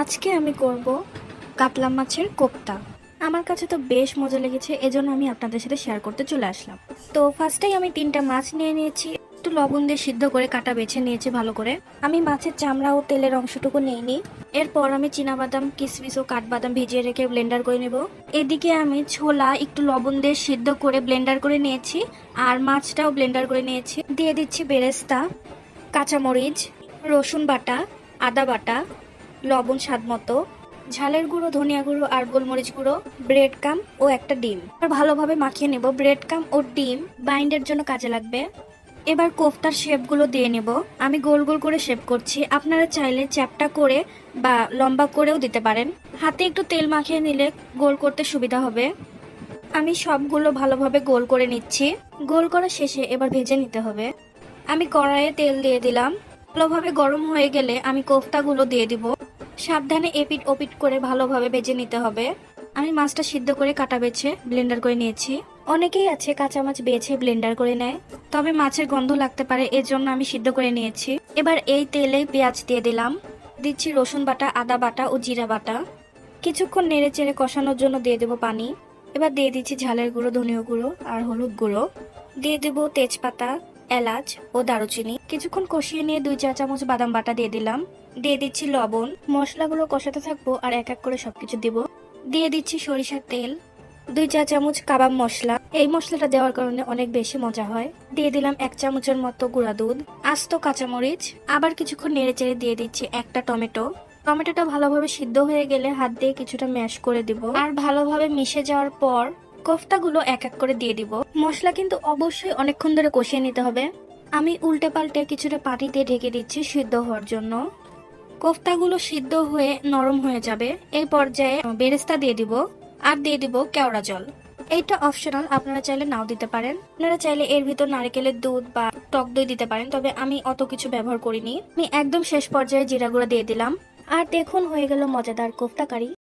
আজকে আমি করব কাতলা মাছের কোপ্তা। আমার কাছে তো বেশ মজা লেগেছে, এজন্য আমি আপনাদের সাথে শেয়ার করতে চলে আসলাম। তো ফার্স্টেই আমি তিনটা মাছ নিয়ে নিয়েছি, একটু লবণ দিয়ে সিদ্ধ করে কাটা বেছে নিয়েছি ভালো করে। আমি মাছের চামড়া ও তেলের অংশটুকু নিইনি এরপর আমি চীনাবাদাম কিশমিশ ও কাঠবাদাম ভিজিয়ে রেখে ব্লেন্ডার করে নেব। এদিকে আমি ছোলা একটু লবণ দিয়ে সিদ্ধ করে ব্লেন্ডার করে নিয়েছি, আর মাছটাও ব্লেন্ডার করে নিয়েছি। দিয়ে দিচ্ছি বেরেস্তা, কাঁচামরিচ, রসুন বাটা, আদা বাটা লবণ স্বাদ মতো, ঝালের গুঁড়ো, ধনিয়া গুঁড়ো আর গোলমরিচ গুঁড়ো, ব্রেড কাম ও একটা ডিম। আর ভালোভাবে মাখিয়ে নেব। ব্রেড কাম ও ডিম বাইন্ডের জন্য কাজে লাগবে। এবার কোফতার শেপগুলো দিয়ে নেব। আমি গোল গোল করে শেপ করছি। আপনারা চাইলে চ্যাপটা করে বা লম্বা করেও দিতে পারেন। হাতে একটু তেল মাখিয়ে নিলে গোল করতে সুবিধা হবে। আমি সবগুলো ভালোভাবে গোল করে নিচ্ছি। গোল করা শেষে এবার ভেজে নিতে হবে। আমি কড়াইয়ে তেল দিয়ে দিলাম। ভালোভাবে গরম হয়ে গেলে আমি কোফতাগুলো দিয়ে দিব। সাবধানে এপিট ওপিট করে ভালোভাবে ভেজে নিতে হবে। আমি মাছটা সিদ্ধ করে কাটা বেছে ব্লেন্ডার করে নিয়েছি। অনেকেই আছে কাঁচা মাছ বেছে ব্লেন্ডার করে নেয়। তবে মাছের গন্ধ লাগতে পারে এর জন্য আমি সিদ্ধ করে নিয়েছি। এবার এই তেলে পেঁয়াজ দিয়ে দিলাম। দিচ্ছি রসুন বাটা, আদা বাটা ও জিরা বাটা। কিছুক্ষণ নেড়ে চেড়ে কষানোর জন্য দিয়ে দেবো পানি। এবার দিয়ে দিচ্ছি ঝালের গুঁড়ো, ধনিয়া গুঁড়ো আর হলুদ গুঁড়ো। দিয়ে দেবো তেজপাতা, এলাচ ও দারুচিনি। কিছুক্ষণ কষিয়ে নিয়ে দুই চা চামচ বাদাম বাটা দিয়ে দিলাম। দিয়ে দিচ্ছি লবণ, মশলাগুলো কষাতে থাকব আর এক এক করে সবকিছু দিব। দিয়ে দিচ্ছি সরিষার তেল, দুই চা চামচ কাবাব মশলা। এই মশলাটা দেওয়ার কারণে অনেক বেশি মজা হয়। দিয়ে দিলাম এক চামচের মতো গুঁড়া দুধ, আস্ত কাঁচামরিচ। আবার কিছুক্ষণ নেড়ে চেড়ে দিয়ে দিচ্ছি একটা টমেটো। টমেটোটা ভালোভাবে সিদ্ধ হয়ে গেলে হাত দিয়ে কিছুটা ম্যাশ করে দিব। আর ভালোভাবে মিশে যাওয়ার পর কোফতাগুলো এক এক করে দিয়ে দিব। মশলা কিন্তু অবশ্যই অনেকক্ষণ ধরে কষিয়ে নিতে হবে। আমি উল্টে পাল্টে কিছুটা পানি দিয়ে ঢেকে দিচ্ছি সিদ্ধ হওয়ার জন্য। কোফতাগুলো সিদ্ধ হয়ে নরম হয়ে যাবে। এই পর্যায়ে বেরেস্তা দিয়ে দিব আর দিয়ে দিব কেওড়া জল। এইটা অপশনাল আপনারা চাইলে নাও দিতে পারেন। আপনারা চাইলে এর ভিতর নারকেলের দুধ বা টক দই দিতে পারেন, তবে আমি অত কিছু ব্যবহার করিনি। আমি একদম শেষ পর্যায়ে জিরা গুঁড়া দিয়ে দিলাম। আর দেখুন, হয়ে গেল মজাদার কোফতা কারি